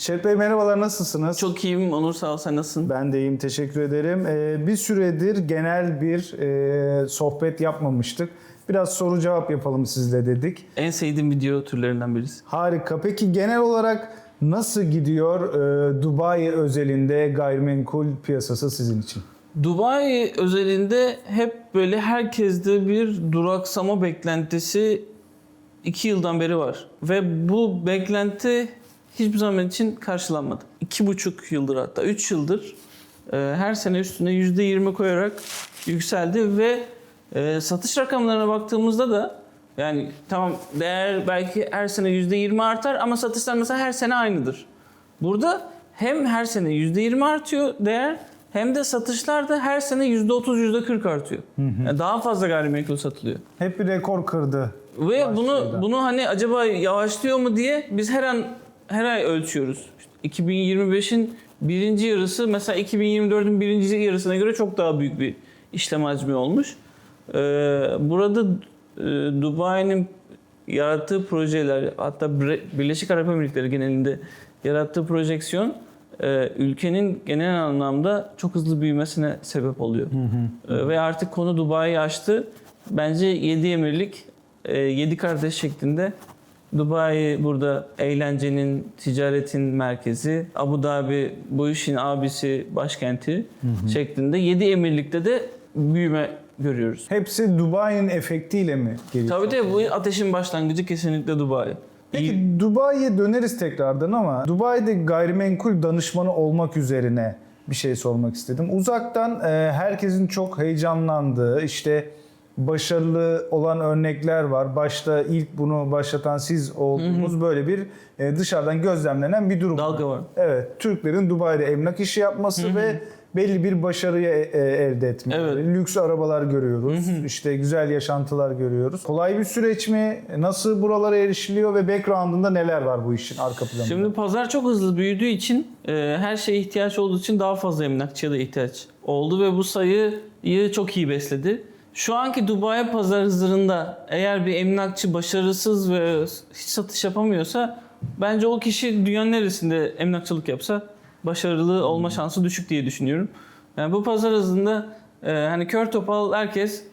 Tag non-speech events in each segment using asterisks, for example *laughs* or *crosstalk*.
Şerif Bey merhabalar nasılsınız? Çok iyiyim Onur sağ ol sen nasılsın? Ben de iyiyim teşekkür ederim. Ee, bir süredir genel bir e, sohbet yapmamıştık. Biraz soru cevap yapalım sizle dedik. En sevdiğim video türlerinden birisi. Harika. Peki genel olarak nasıl gidiyor e, Dubai özelinde gayrimenkul piyasası sizin için? Dubai özelinde hep böyle herkeste bir duraksama beklentisi iki yıldan beri var. Ve bu beklenti hiçbir zaman için karşılanmadı. İki buçuk yıldır hatta üç yıldır e, her sene üstüne yüzde yirmi koyarak yükseldi ve e, satış rakamlarına baktığımızda da yani tamam değer belki her sene yüzde yirmi artar ama satışlar mesela her sene aynıdır. Burada hem her sene %20 artıyor değer hem de satışlar da her sene %30 %40 artıyor. Yani daha fazla gayrimenkul satılıyor. Hep bir rekor kırdı. Ve bunu bunu hani acaba yavaşlıyor mu diye biz her an her ay ölçüyoruz. İşte 2025'in birinci yarısı mesela 2024'ün birinci yarısına göre çok daha büyük bir işlem hacmi olmuş. Ee, burada e, Dubai'nin yarattığı projeler hatta Birleşik Arap Emirlikleri genelinde yarattığı projeksiyon e, ülkenin genel anlamda çok hızlı büyümesine sebep oluyor. E, ve artık konu Dubai'yi aştı. Bence 7 emirlik, 7 kardeş şeklinde Dubai burada eğlencenin, ticaretin merkezi, Abu Dhabi bu işin abisi, başkenti şeklinde 7 emirlikte de büyüme görüyoruz. Hepsi Dubai'nin efektiyle mi geliyor? Tabii de bu ateşin başlangıcı kesinlikle Dubai. Peki Dubai'ye döneriz tekrardan ama Dubai'de gayrimenkul danışmanı olmak üzerine bir şey sormak istedim. Uzaktan e, herkesin çok heyecanlandığı, işte başarılı olan örnekler var. Başta ilk bunu başlatan siz olduğunuz böyle bir e, dışarıdan gözlemlenen bir durum. Dalga var. Evet, Türklerin Dubai'de emlak işi yapması ve belli bir başarıyı e, e, elde etmeleri. Evet. Lüks arabalar görüyoruz. işte güzel yaşantılar görüyoruz. Kolay bir süreç mi? Nasıl buralara erişiliyor ve background'ında neler var bu işin arka planında? Şimdi pazar çok hızlı büyüdüğü için e, her şeye ihtiyaç olduğu için daha fazla emlakçıya da ihtiyaç oldu ve bu sayıyı çok iyi besledi. Şu anki Dubai pazar hızlarında eğer bir emlakçı başarısız ve hiç satış yapamıyorsa bence o kişi dünyanın neresinde emlakçılık yapsa başarılı olma şansı düşük diye düşünüyorum. Yani bu pazar hızında e, hani kör topal herkes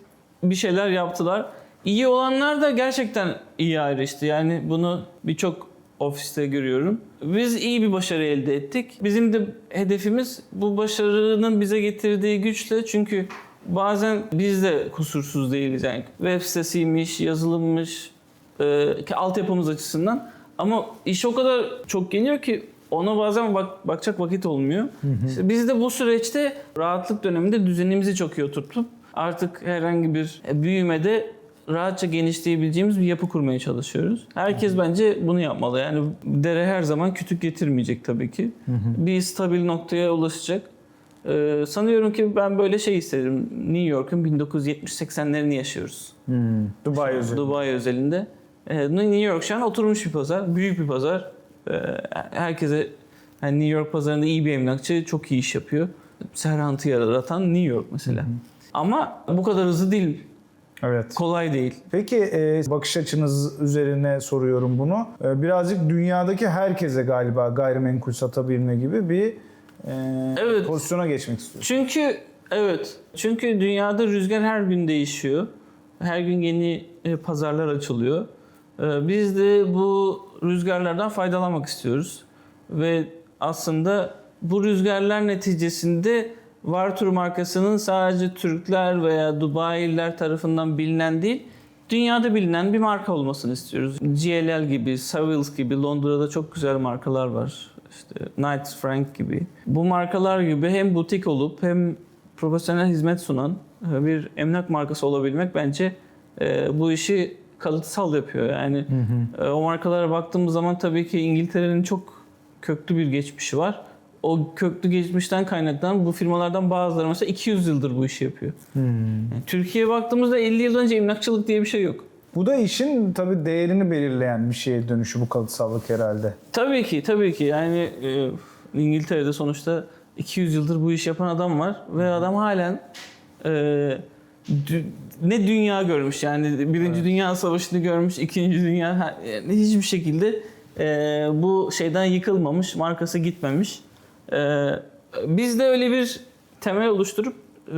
bir şeyler yaptılar. İyi olanlar da gerçekten iyi ayrıştı. Yani bunu birçok ofiste görüyorum. Biz iyi bir başarı elde ettik. Bizim de hedefimiz bu başarının bize getirdiği güçle çünkü bazen biz de kusursuz değiliz yani web sitesiymiş, yazılımmış, e, ki altyapımız açısından ama iş o kadar çok geliyor ki ona bazen bak, bakacak vakit olmuyor. İşte biz de bu süreçte rahatlık döneminde düzenimizi çok iyi oturtup artık herhangi bir büyümede rahatça genişleyebileceğimiz bir yapı kurmaya çalışıyoruz. Herkes bence bunu yapmalı. Yani dere her zaman kütük getirmeyecek tabii ki. Bir stabil noktaya ulaşacak. Ee, sanıyorum ki ben böyle şey isterim. New York'un 1970-80'lerini yaşıyoruz. Hmm, Dubai özelinde. Dubai özelinde. Ee, New York şu an oturmuş bir pazar. Büyük bir pazar. Ee, herkese yani New York pazarında iyi bir emlakçı çok iyi iş yapıyor. Serhantı yaratan New York mesela. Ama bu kadar hızlı değil. Evet. Kolay değil. Peki e, bakış açınız üzerine soruyorum bunu. E, birazcık dünyadaki herkese galiba gayrimenkul satabilme gibi bir e, Evet. pozisyona geçmek istiyorum. Çünkü evet. Çünkü dünyada rüzgar her gün değişiyor. Her gün yeni e, pazarlar açılıyor. E, Biz de bu rüzgarlardan faydalanmak istiyoruz. Ve aslında bu rüzgarlar neticesinde Vartur markasının sadece Türkler veya Dubai'liler tarafından bilinen değil, dünyada bilinen bir marka olmasını istiyoruz. GLL gibi, Savills gibi Londra'da çok güzel markalar var. İşte Knight Frank gibi. Bu markalar gibi hem butik olup hem profesyonel hizmet sunan e, bir emlak markası olabilmek bence e, bu işi kalıtsal yapıyor. Yani e, o markalara baktığımız zaman tabii ki İngiltere'nin çok köklü bir geçmişi var. O köklü geçmişten kaynaklanan bu firmalardan bazıları mesela 200 yıldır bu işi yapıyor. Yani Türkiye'ye baktığımızda 50 yıl önce emlakçılık diye bir şey yok. Bu da işin tabii değerini belirleyen bir şeye dönüşü bu kalıtsallık herhalde. Tabii ki, tabii ki. Yani e, İngiltere'de sonuçta 200 yıldır bu iş yapan adam var ve adam halen e, dü- ne dünya görmüş yani birinci dünya savaşını görmüş, ikinci dünya yani hiçbir şekilde e, bu şeyden yıkılmamış, markası gitmemiş. E, biz de öyle bir temel oluşturup e,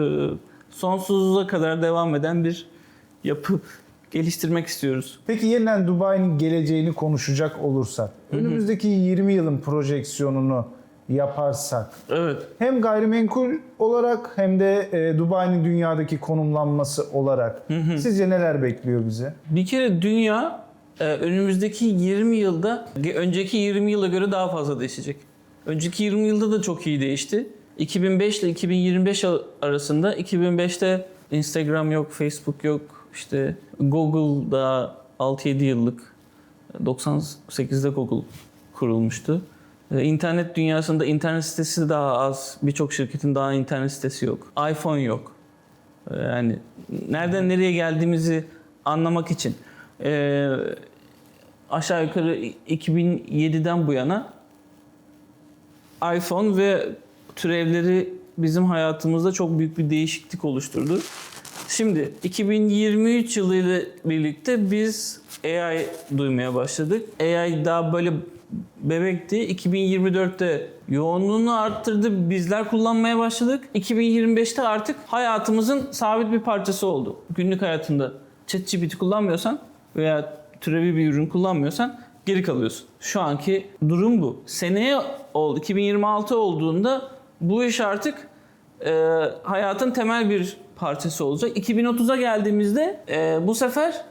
sonsuza kadar devam eden bir yapı geliştirmek istiyoruz. Peki yeniden Dubai'nin geleceğini konuşacak olursak, önümüzdeki 20 yılın projeksiyonunu yaparsak, Evet. hem gayrimenkul olarak hem de e, Dubai'nin dünyadaki konumlanması olarak sizce neler bekliyor bizi? Bir kere dünya e, önümüzdeki 20 yılda ge- önceki 20 yıla göre daha fazla değişecek. Önceki 20 yılda da çok iyi değişti. 2005 ile 2025 a- arasında 2005'te Instagram yok, Facebook yok, işte Google da 6-7 yıllık 98'de Google kurulmuştu. E, İnternet dünyasında internet sitesi daha az, birçok şirketin daha internet sitesi yok. iPhone yok. Ee, Yani nereden nereye geldiğimizi anlamak için ee, aşağı yukarı 2007'den bu yana iPhone ve türevleri bizim hayatımızda çok büyük bir değişiklik oluşturdu. Şimdi 2023 yılı ile birlikte biz AI duymaya başladık. AI daha böyle bebekti. 2024'te yoğunluğunu arttırdı. Bizler kullanmaya başladık. 2025'te artık hayatımızın sabit bir parçası oldu. Günlük hayatında ChatGPT kullanmıyorsan veya türevi bir ürün kullanmıyorsan geri kalıyorsun. Şu anki durum bu. Seneye oldu. 2026 olduğunda bu iş artık e, hayatın temel bir parçası olacak. 2030'a geldiğimizde e, bu sefer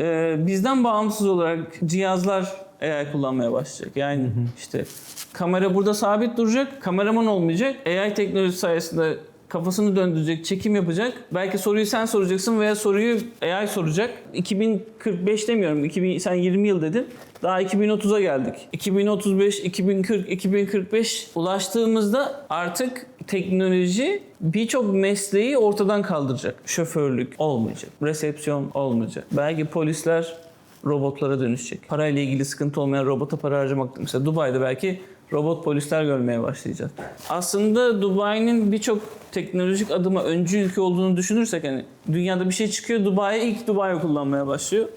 e, bizden bağımsız olarak cihazlar AI kullanmaya başlayacak. Yani işte kamera burada sabit duracak, kameraman olmayacak. AI teknolojisi sayesinde kafasını döndürecek, çekim yapacak. Belki soruyu sen soracaksın veya soruyu AI soracak. 2045 demiyorum, 2000, sen 20 yıl dedin. Daha 2030'a geldik. 2035, 2040, 2045 ulaştığımızda artık teknoloji birçok mesleği ortadan kaldıracak. Şoförlük olmayacak, resepsiyon olmayacak. Belki polisler robotlara dönüşecek. Parayla ilgili sıkıntı olmayan robota para harcamak. Mesela Dubai'de belki robot polisler görmeye başlayacağız. Aslında Dubai'nin birçok teknolojik adıma öncü ülke olduğunu düşünürsek hani dünyada bir şey çıkıyor Dubai ilk Dubai kullanmaya başlıyor.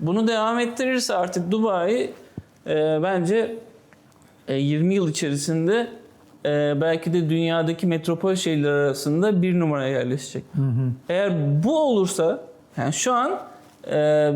Bunu devam ettirirse artık Dubai e, bence e, 20 yıl içerisinde e, belki de dünyadaki metropol şehirler arasında bir numaraya yerleşecek. Eğer bu olursa yani şu an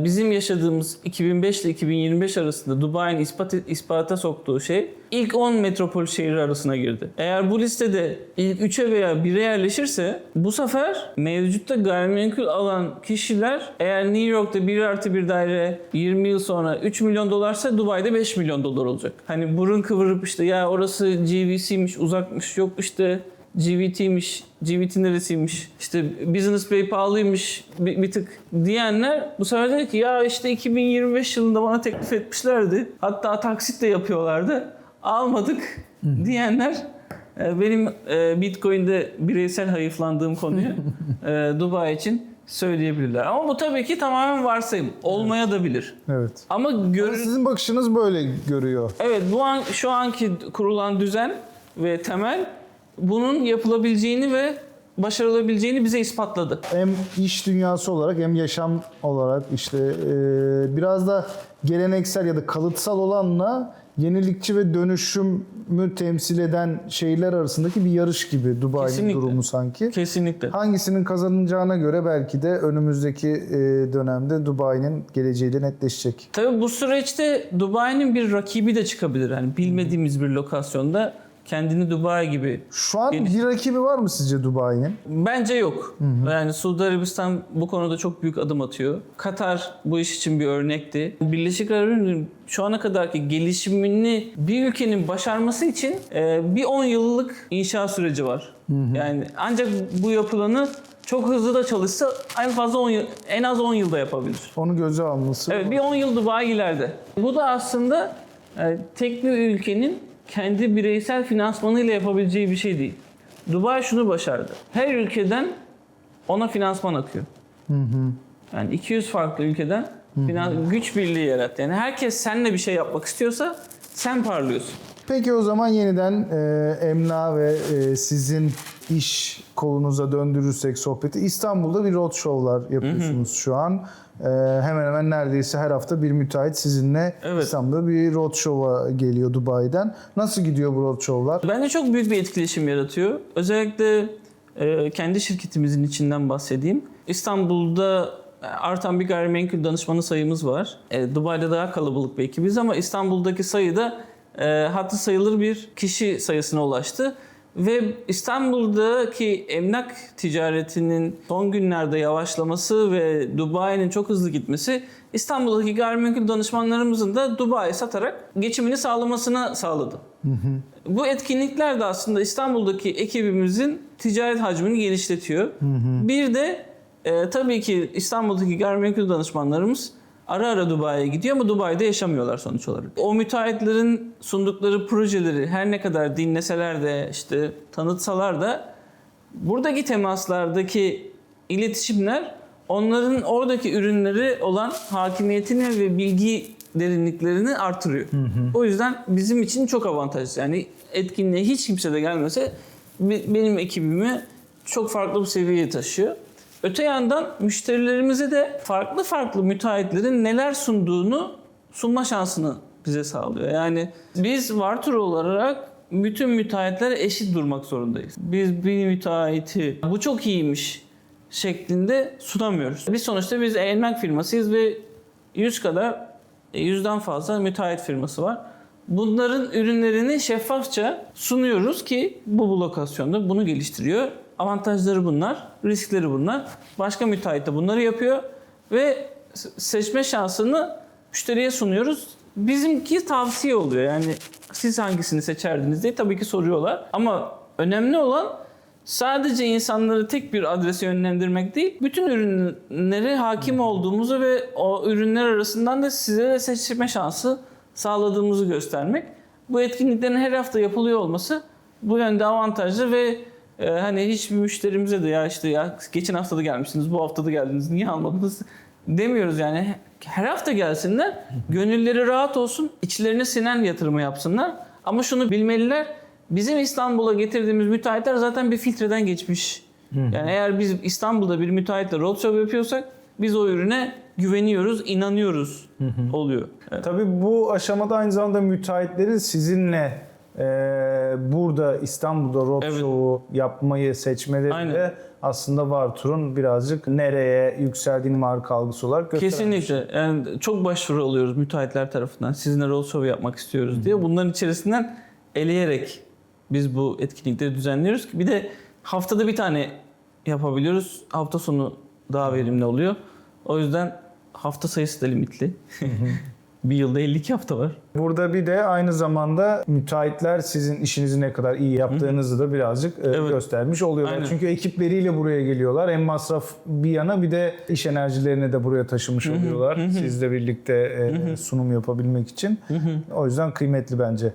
bizim yaşadığımız 2005 ile 2025 arasında Dubai'nin ispat, ispata soktuğu şey ilk 10 metropol şehri arasına girdi. Eğer bu listede ilk 3'e veya 1'e yerleşirse bu sefer mevcutta gayrimenkul alan kişiler eğer New York'ta 1 artı bir daire 20 yıl sonra 3 milyon dolarsa Dubai'de 5 milyon dolar olacak. Hani burun kıvırıp işte ya orası GVC'miş uzakmış yok işte GVT'miş, GVT neresiymiş, işte Business Bay pahalıymış bir, bir tık diyenler bu sefer dedi ki ya işte 2025 yılında bana teklif etmişlerdi. Hatta taksit de yapıyorlardı. Almadık diyenler e, benim e, Bitcoin'de bireysel hayıflandığım konuyu *laughs* e, Dubai için söyleyebilirler. Ama bu tabii ki tamamen varsayım. Olmaya da bilir. Evet. Ama Ama görün sizin bakışınız böyle görüyor. Evet bu an şu anki kurulan düzen ve temel bunun yapılabileceğini ve başarılabileceğini bize ispatladı. Hem iş dünyası olarak hem yaşam olarak işte e, biraz da geleneksel ya da kalıtsal olanla yenilikçi ve dönüşümü temsil eden şeyler arasındaki bir yarış gibi Dubai'nin Kesinlikle. durumu sanki. Kesinlikle. Hangisinin kazanacağına göre belki de önümüzdeki e, dönemde Dubai'nin geleceği de netleşecek. Tabii bu süreçte Dubai'nin bir rakibi de çıkabilir. Yani bilmediğimiz bir lokasyonda kendini Dubai gibi. Şu an Geniş. bir rakibi var mı sizce Dubai'nin? Bence yok. Yani Suudi Arabistan bu konuda çok büyük adım atıyor. Katar bu iş için bir örnekti. Birleşik Arap Emirlikleri şu ana kadarki gelişimini bir ülkenin başarması için e, bir 10 yıllık inşa süreci var. Yani ancak bu yapılanı çok hızlı da çalışsa en fazla 10 yıl, en az 10 yılda yapabilir. Onu göze alması. Evet bir 10 yıl Dubai ileride. Bu da aslında e, tek bir ülkenin kendi bireysel finansmanıyla yapabileceği bir şey değil. Dubai şunu başardı. Her ülkeden ona finansman akıyor. Yani 200 farklı ülkeden finans, güç birliği yarattı. Yani herkes seninle bir şey yapmak istiyorsa sen parlıyorsun. Peki o zaman yeniden e, Emla ve e, sizin iş kolunuza döndürürsek sohbeti. İstanbul'da bir roadshow'lar yapıyorsunuz şu an. E, hemen hemen neredeyse her hafta bir müteahhit sizinle Evet. İstanbul'da bir roadshow'a geliyor Dubai'den. Nasıl gidiyor bu roadshow'lar? Bence çok büyük bir etkileşim yaratıyor. Özellikle e, kendi şirketimizin içinden bahsedeyim. İstanbul'da e, artan bir gayrimenkul danışmanı sayımız var. E, Dubai'de daha kalabalık bir ekibiz ama İstanbul'daki sayı da e, hatı sayılır bir kişi sayısına ulaştı. Ve İstanbul'daki emlak ticaretinin son günlerde yavaşlaması ve Dubai'nin çok hızlı gitmesi İstanbul'daki gayrimenkul danışmanlarımızın da Dubai'ye satarak geçimini sağlamasına sağladı. Bu etkinlikler de aslında İstanbul'daki ekibimizin ticaret hacmini genişletiyor. Bir de e, tabii ki İstanbul'daki gayrimenkul danışmanlarımız ara ara Dubai'ye gidiyor ama Dubai'de yaşamıyorlar sonuç olarak. O müteahhitlerin sundukları projeleri her ne kadar dinleseler de işte tanıtsalar da buradaki temaslardaki iletişimler onların oradaki ürünleri olan hakimiyetini ve bilgi derinliklerini artırıyor. O yüzden bizim için çok avantajlı. Yani etkinliğe hiç kimse de gelmese be- benim ekibimi çok farklı bir seviyeye taşıyor. Öte yandan müşterilerimize de farklı farklı müteahhitlerin neler sunduğunu sunma şansını bize sağlıyor. Yani biz Vartur olarak bütün müteahhitlere eşit durmak zorundayız. Biz bir müteahhiti bu çok iyiymiş şeklinde sunamıyoruz. Biz sonuçta biz emlak firmasıyız ve 100 kadar e, yüzden fazla müteahhit firması var. Bunların ürünlerini şeffafça sunuyoruz ki bu bu lokasyonda bunu geliştiriyor. Avantajları bunlar, riskleri bunlar. Başka müteahhit de bunları yapıyor ve se- seçme şansını müşteriye sunuyoruz. Bizimki tavsiye oluyor. Yani siz hangisini seçerdiniz diye tabii ki soruyorlar. Ama önemli olan sadece insanları tek bir adrese yönlendirmek değil, bütün ürünlere hakim olduğumuzu ve o ürünler arasından da size de seçme şansı sağladığımızı göstermek. Bu etkinliklerin her hafta yapılıyor olması bu yönde avantajlı ve e, hani hiçbir müşterimize de ya işte ya geçen hafta da gelmişsiniz, bu hafta da geldiniz, niye almadınız demiyoruz yani. Her hafta gelsinler, gönülleri rahat olsun, içlerine sinen yatırımı yapsınlar. Ama şunu bilmeliler, bizim İstanbul'a getirdiğimiz müteahhitler zaten bir filtreden geçmiş. Yani eğer biz İstanbul'da bir müteahhitle roadshow yapıyorsak biz o ürüne güveniyoruz, inanıyoruz oluyor. Evet. Tabii bu aşamada aynı zamanda müteahhitlerin sizinle e, burada İstanbul'da roadshow'u yapmayı seçmeleri Aynen. de aslında Vartur'un birazcık nereye yükseldiğini marka algısı olarak gösteren bir şey. Kesinlikle. Yani çok başvuru alıyoruz müteahhitler tarafından. Sizinle roadshow yapmak istiyoruz diye. Bunların içerisinden eleyerek biz bu etkinlikleri düzenliyoruz bir de haftada bir tane yapabiliyoruz. Hafta sonu daha verimli oluyor. O yüzden hafta sayısı da limitli. *laughs* bir yılda 52 hafta var. Burada bir de aynı zamanda müteahhitler sizin işinizi ne kadar iyi yaptığınızı da birazcık e, Evet. göstermiş oluyorlar. Aynen. Çünkü ekipleriyle buraya geliyorlar. Hem masraf bir yana bir de iş enerjilerini de buraya taşımış oluyorlar. Sizle birlikte e, sunum yapabilmek için. O yüzden kıymetli bence.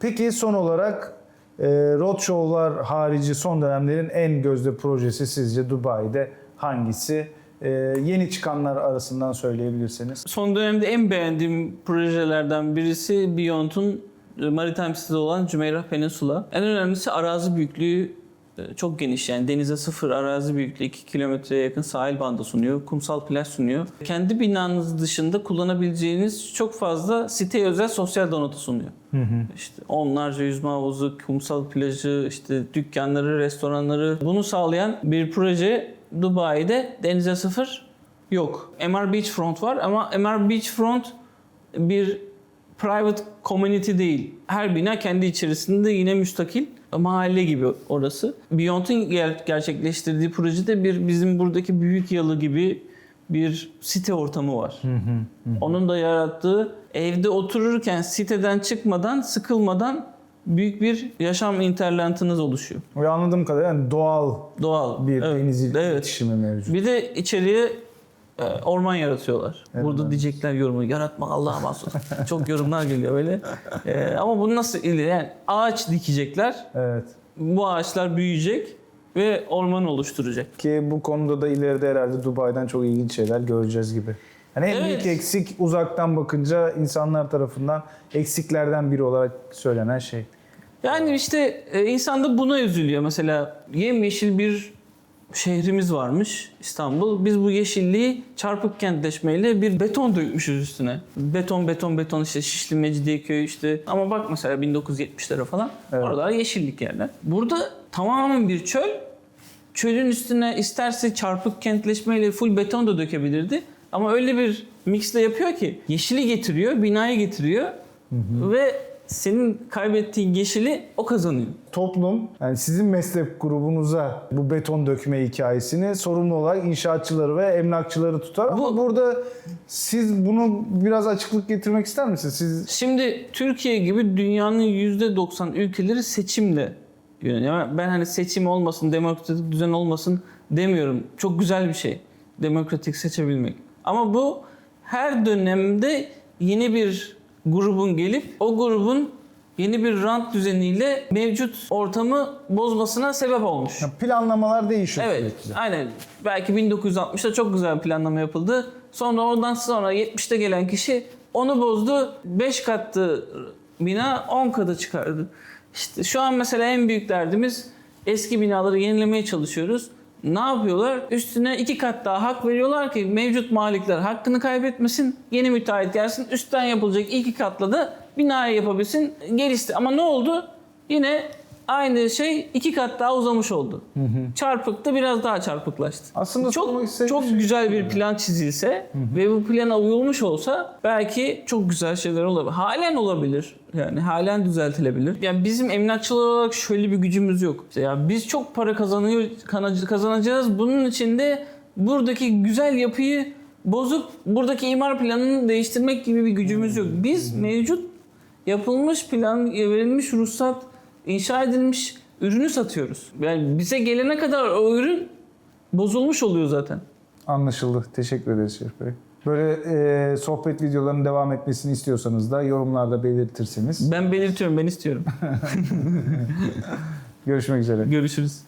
Peki son olarak e, roadshow'lar harici son dönemlerin en gözde projesi sizce Dubai'de hangisi? E, yeni çıkanlar arasından söyleyebilirseniz. Son dönemde en beğendiğim projelerden birisi Beyond'un e, maritime sitede olan Jumeirah Peninsula. En önemlisi arazi büyüklüğü e, çok geniş yani denize sıfır arazi büyüklüğü 2 kilometreye yakın sahil bandı sunuyor. Kumsal plaj sunuyor. Kendi binanız dışında kullanabileceğiniz çok fazla siteye özel sosyal donatı sunuyor. İşte onlarca yüzme havuzu, kumsal plajı, işte dükkanları, restoranları bunu sağlayan bir proje Dubai'de denize sıfır yok. MR Beachfront var ama MR Beachfront bir private community değil. Her bina kendi içerisinde yine müstakil mahalle gibi orası. Beyond'un ger- gerçekleştirdiği projede bir bizim buradaki büyük yalı gibi bir site ortamı var. Onun da yarattığı evde otururken siteden çıkmadan, sıkılmadan büyük bir yaşam interlantınız oluşuyor. Ve anladığım kadarıyla yani doğal Doğal. bir Evet. deniz Evet. iletişimi mevcut. Bir de içeriye e, orman yaratıyorlar. Evet, Burada evet. diyecekler yorumu. Yaratma Allah'a mahsus. *laughs* Çok yorumlar geliyor böyle. E, ama bunu nasıl ileri? Yani ağaç dikecekler. Evet. Bu ağaçlar büyüyecek ve orman oluşturacak. Ki bu konuda da ileride herhalde Dubai'den çok ilginç şeyler göreceğiz gibi. Hani en Evet. büyük eksik uzaktan bakınca insanlar tarafından eksiklerden biri olarak söylenen şey. Yani işte e, insan da buna üzülüyor. Mesela yemyeşil bir şehrimiz varmış İstanbul. Biz bu yeşilliği çarpık kentleşmeyle bir beton dökmüşüz üstüne. Beton beton beton işte Şişli Mecidiyeköy işte. Ama bak mesela 1970'lere falan. Evet. Oralar yeşillik yerler. Burada tamamen bir çöl. Çölün üstüne isterse çarpık kentleşmeyle full beton da dökebilirdi. Ama öyle bir mixle yapıyor ki yeşili getiriyor, binayı getiriyor ve senin kaybettiğin yeşili o kazanıyor. Toplum yani sizin meslek grubunuza bu beton dökme hikayesini sorumlu olarak inşaatçıları ve emlakçıları tutar. Ama Bu- burada siz bunu biraz açıklık getirmek ister misiniz? Siz Şimdi Türkiye gibi dünyanın %90 ülkeleri seçimle yöneliyor. Ben hani seçim olmasın, demokratik düzen olmasın demiyorum. Çok güzel bir şey. Demokratik seçebilmek. Ama bu her dönemde yeni bir grubun gelip o grubun yeni bir rant düzeniyle mevcut ortamı bozmasına sebep olmuş. planlamalar değişiyor. Evet, sürekli. aynen. Belki 1960'da çok güzel bir planlama yapıldı. Sonra oradan sonra 70'te gelen kişi onu bozdu. 5 katlı bina 10 katı çıkardı. İşte şu an mesela en büyük derdimiz eski binaları yenilemeye çalışıyoruz. Ne yapıyorlar? Üstüne iki kat daha hak veriyorlar ki mevcut malikler hakkını kaybetmesin. Yeni müteahhit gelsin. Üstten yapılacak iki katla da binayı yapabilsin. Gelişti. Ama ne oldu? Yine aynı şey iki kat daha uzamış oldu. Çarpıktı biraz daha çarpıklaştı. Aslında çok çok şey- güzel bir plan çizilse ve bu plana uyulmuş olsa belki çok güzel şeyler olabilir. Halen olabilir. Yani halen düzeltilebilir. Yani bizim emlakçılar olarak şöyle bir gücümüz yok. İşte ya biz çok para kazanıyor kazanacağız. Bunun için de buradaki güzel yapıyı bozup buradaki imar planını değiştirmek gibi bir gücümüz yok. Biz mevcut yapılmış plan, verilmiş ruhsat, inşa edilmiş ürünü satıyoruz. Yani bize gelene kadar o ürün bozulmuş oluyor zaten. Anlaşıldı. Teşekkür ederiz Şerif Bey. Böyle e, sohbet videolarının devam etmesini istiyorsanız da yorumlarda belirtirseniz. Ben belirtiyorum, ben istiyorum. *laughs* Görüşmek üzere. Görüşürüz.